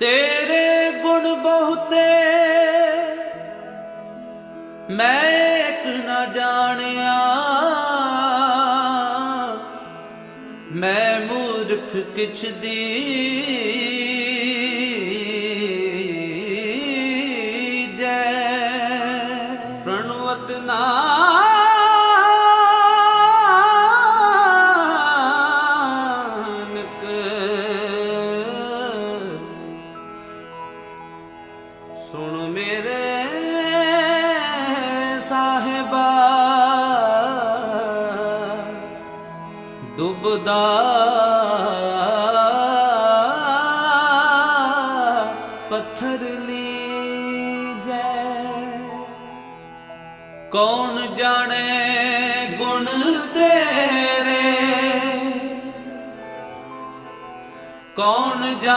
ਤੇਰੇ ਗੁਣ ਬਹੁਤੇ। ਮੈਂ ਇੱਕ ਨਾ ਜਾਣਿਆ। ਮੈਂ ਮੂਰਖ ਕਿਛ ਦੀ। ਜੈ ਪ੍ਰਣਵਤ ਨਾ ਸੁਣ ਮੇਰੇ ਸਾਹਿਬਾ। ਦੁਬਦਾ। ਪੱਥਰ ਲੀਜੈ। ਕੌਣ ਜਾਣੇ ਗੁਣ ਤੇਰੇ? ਕੌਣ